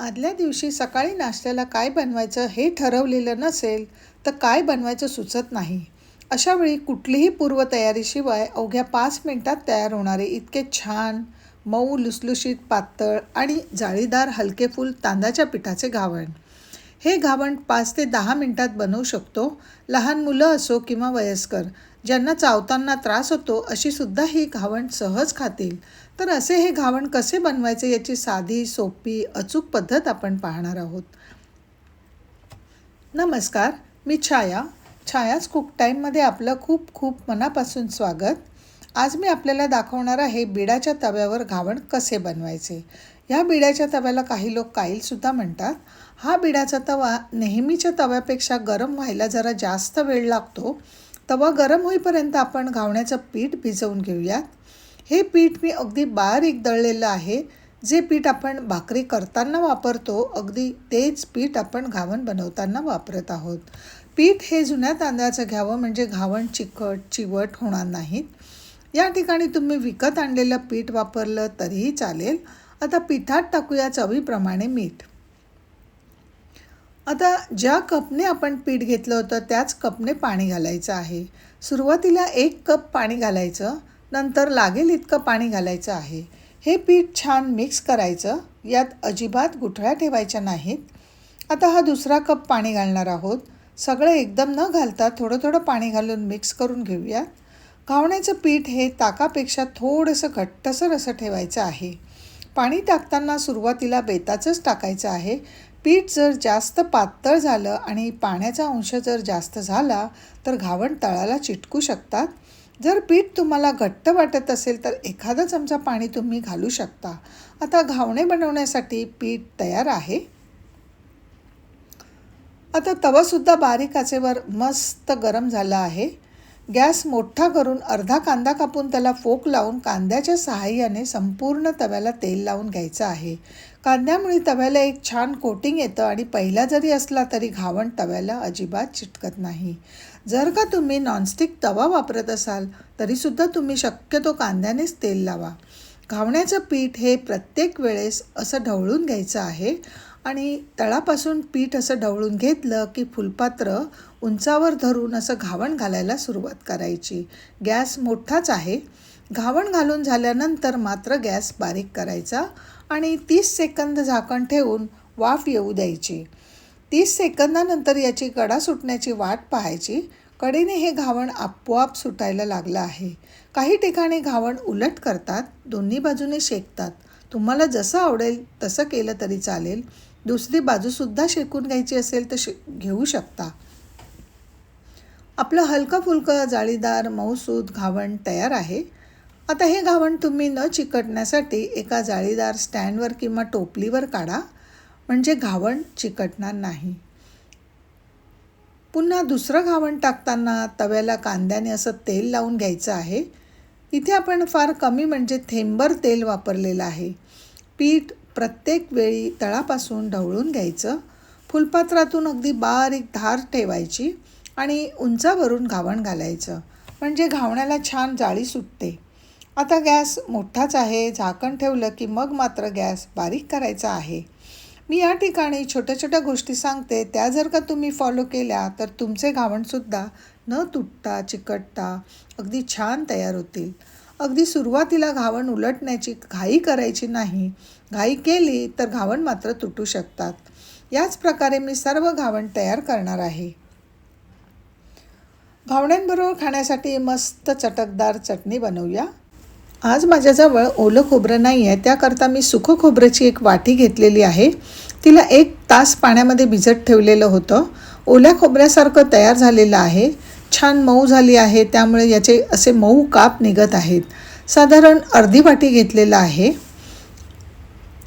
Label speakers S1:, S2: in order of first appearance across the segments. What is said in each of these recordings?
S1: आदल्या दिवशी सकाळी नाश्त्याला काय बनवायचं हे ठरवलेलं नसेल तर काय बनवायचं सुचत नाही. अशावेळी कुठलीही पूर्वतयारीशिवाय अवघ्या पाच मिनटात तयार होणारे इतके छान मऊ लुसलुशीत पातळ आणि जाळीदार हलके फूल तांदळाच्या पिठाचे घावण. हे घावण पाच ते दहा मिनटात बनवू शकतो लहान मुलं असो किंवा वयस्कर. ज्यांना चावताना त्रास होतो अशी सुद्धा ही घावण सहज खातील. तर असे हे घावण कसे बनवायचे याची साधी सोपी अचूक पद्धत आपण पाहणार आहोत. नमस्कार मी छाया. छायाच कुक टाईममध्ये आपलं खूप खूप मनापासून स्वागत. आज मी आपल्याला दाखवणार आहे बिडाच्या तव्यावर घावण कसे बनवायचे. या बिडाच्या तव्याला काही लोक काईलसुद्धा म्हणतात. हा बिडाचा तवा नेहमीच्या तव्यापेक्षा गरम व्हायला जरा जास्त वेळ लागतो. तवा गरम होईपर्यंत आपण घावण्याचं पीठ भिजवून घेऊयात. हे पीठ मी अगदी बारीक दळलेलं आहे. जे पीठ आपण भाकरी करताना वापरतो अगदी तेच पीठ आपण घावण बनवताना वापरत आहोत. पीठ हे जुन्या तांदळाचं घ्यावं म्हणजे घावण चिकट चिवट होणार नाहीत. या ठिकाणी तुम्ही विकत आणलेलं पीठ वापरलं तरीही चालेल. आता पिठात टाकूया चवीप्रमाणे मीठ. आता ज्या कपने आपण पीठ घेतलं होतं त्याच कपने पाणी घालायचं आहे. सुरुवातीला एक कप पाणी घालायचं नंतर लागेल इतकं पाणी घालायचं आहे. हे पीठ छान मिक्स करायचं यात अजिबात गुठळ्या ठेवायच्या नाहीत. आता हा दुसरा कप पाणी घालणार आहोत. सगळं एकदम न घालता थोडं थोडं पाणी घालून मिक्स करून घेऊया घावण्याचं पीठ हे ताकापेक्षा थोडंसं घट्टसर असं ठेवायचं आहे. पाणी टाकताना सुरुवातीला बेताचंच टाकायचं आहे. पीठ जर जास्त पातळ झालं आणि पाण्याचा अंश जर जास्त झाला तर घावण तळाला चिटकू शकतात. जर पीठ तुम्हाला घट्ट वाटत असेल तर एखादा चमचा पाणी तुम्ही घालू शकता. आता घावणे बनवण्यासाठी पीठ तयार आहे. आता तवासुद्धा बारीक आचेवर मस्त गरम झाला आहे. गॅस मोठा करून अर्धा कांदा कापून त्याला फोक लावून कांद्याच्या सहाय्याने संपूर्ण तव्याला तेल लावून घ्यायचं आहे. कांद्यामुळे तव्याला एक छान कोटिंग येतं आणि पहिला जरी असला तरी घावण तव्याला अजिबात चिटकत नाही. जर का तुम्ही नॉनस्टिक तवा वापरत असाल तरीसुद्धा तुम्ही शक्यतो कांद्यानेच तेल लावा. घावण्याचं पीठ हे प्रत्येक वेळेस असं ढवळून घ्यायचं आहे आणि तळापासून पीठ असं ढवळून घेतलं की फुलपात्र उंचावर धरून असं घावण घालायला सुरुवात करायची. गॅस मोठाच आहे. घावण घालून झाल्यानंतर मात्र गॅस बारीक करायचा. आणि तीस सेकंद झाकण ठेवून वाफ येऊ द्यायची. तीस सेकंदानंतर याची कडा सुटण्याची वाट पाहायची. कडेने हे घावण आपोआप सुटायला लागलं आहे. काही ठिकाणी घावण उलट करतात दोन्ही बाजूने शेकतात. तुम्हाला जसं आवडेल तसं केलं तरी चालेल. दुसरी बाजूसुद्धा शेकून घ्यायची असेल तर शे घेऊ शकता. आपलं हलकं फुलकं जाळीदार मऊसूद घावण तयार आहे. आता हे घावण तुम्ही न चिकटण्यासाठी एका जाळीदार स्टँडवर किंवा टोपलीवर काढा. म्हणजे घावण चिकटणार नाही. पुन्हा दुसरं घावण टाकताना तव्याला कांद्याने असं तेल लावून घ्यायचं आहे. इथे आपण फार कमी म्हणजे थेंबर तेल वापरलेलं आहे. पीठ प्रत्येक वेळी तळापासून ढवळून घ्यायचं. फुलपात्रातून अगदी बारीक धार ठेवायची आणि उंचावरून घावण घालायचं. म्हणजे घावण्याला छान जाळी सुटते. आता गॅस मोठाच आहे. झाकण ठेवलं की मग मात्र गॅस बारीक करायचा आहे. मी या ठिकाणी छोट्या छोट्या गोष्टी सांगते. त्या जर का तुम्ही फॉलो केल्या तर तुमचे घावणसुद्धा न तुटता चिकटता अगदी छान तयार होतील. अगदी सुरुवातीला घावण उलटण्याची घाई करायची नाही. घाई केली तर घावण मात्र तुटू शकतात. याच प्रकारे मी सर्व घावण तयार करणार आहे. घावण्यांबरोबर खाण्यासाठी मस्त चटकदार चटणी बनवूया. आज माझ्याजवळ ओलं खोबरं नाही आहे. त्याकरता मी सुखं खोबऱ्याची एक वाटी घेतलेली आहे. तिला एक तास पाण्यामध्ये भिजत ठेवलेलं होतं. ओल्या खोबऱ्यासारखं तयार झालेलं आहे. छान मऊ झाली आहे. त्यामुळे याचे असे मऊ काप निघत आहेत. साधारण अर्धी वाटी घेतलेलं आहे.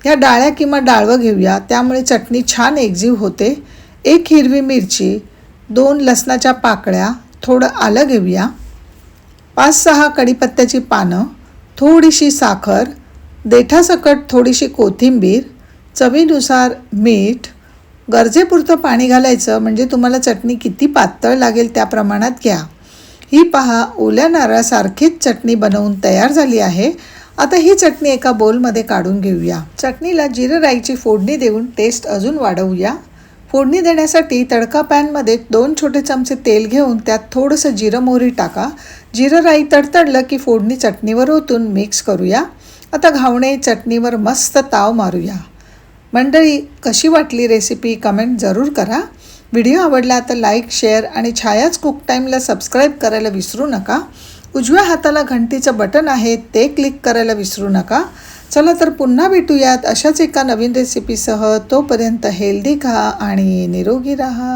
S1: ह्या डाळ्या किंवा डाळवं घेऊया. त्यामुळे चटणी छान एकजीव होते. एक हिरवी मिरची दोन लसणाच्या पाकळ्या थोडं आलं घेऊया. पाच सहा कढीपत्त्याची पानं थोडीशी साखर देठासकट थोडीशी कोथिंबीर चवीनुसार मीठ गरजेपुरतं पाणी घालायचं म्हणजे तुम्हाला चटणी किती पातळ लागेल त्या प्रमाणात घ्या. ही पहा ओल्या नारळासारखीच चटणी बनवून तयार झाली आहे. आता ही चटणी एका बोलमध्ये काढून घेऊया. चटणीला जिरं राईची फोडणी देऊन टेस्ट अजून वाढवूया. फोडणी देण्यासाठी तडका पॅनमध्ये दोन छोटे चमचे तेल घेऊन त्यात थोडंसं जिरं मोहरी टाका. जिरं राई तडतडलं की फोडणी चटणीवर ओतून मिक्स करूया. आता घावणे चटणीवर मस्त ताव मारूया. मंडळी कशी वाटली रेसिपी कमेंट जरूर करा. व्हिडिओ आवडला तर लाईक शेअर आणि छायाच कुक टाईमला सबस्क्राईब करायला विसरू नका. उजव्या हाताला घंटीचं बटन आहे ते क्लिक करायला विसरू नका. चला तर पुन्हा भेटूयात अशाच एका नवीन रेसिपीसह तोपर्यंत हेल्दी खा आणि निरोगी राहा.